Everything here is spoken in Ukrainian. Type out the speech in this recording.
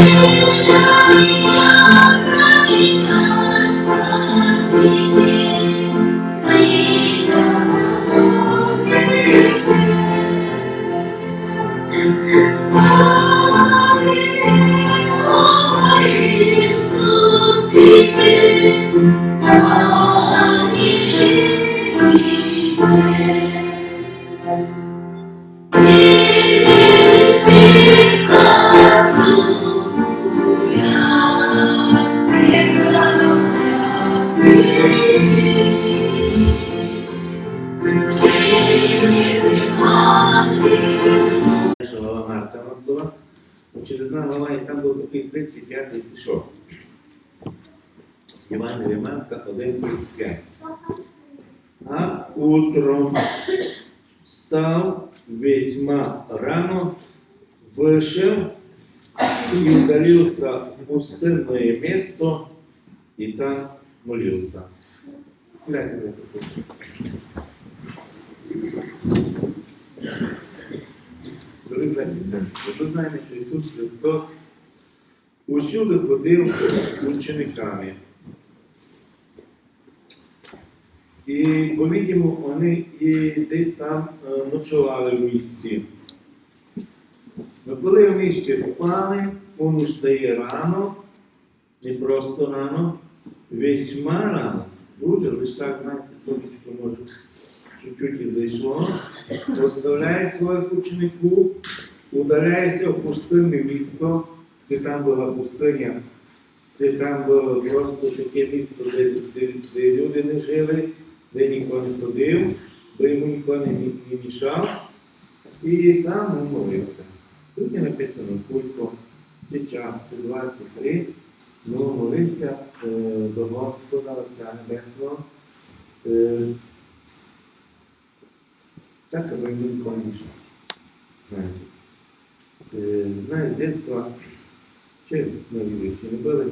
Перша глава, і там був такий 35 стишок. Івана 1.35. А утром встал весьма рано, вышел и удалился в пустынное место, и там молился. Сідайте, брати, сестри. Дорогі браті і сестри, ви знаєте, що Ісус Христос усюди ходив з учениками. І, по-відому, вони і десь там е, ночували в місті. Ну, коли вони ще спали, він встає рано, не просто рано, весьма рано. Дуже, лише так, знаєте, сонечко може чуть-чуть і зайшло, оставляє своїх учеників, удаляється в пустинне місто. Це там була пустиня, це там було просто таке місто, де, де, де люди не жили, де ніхто не ходив, де йому ніхто не, не мішав. І там він молився. Тут не написано кулько, це час, це 23. Ну, молився е, до Господа Отця Небесного. Е, так, аби він ніколи. Знаєте. Е, з дитинства, чи ми чи не були,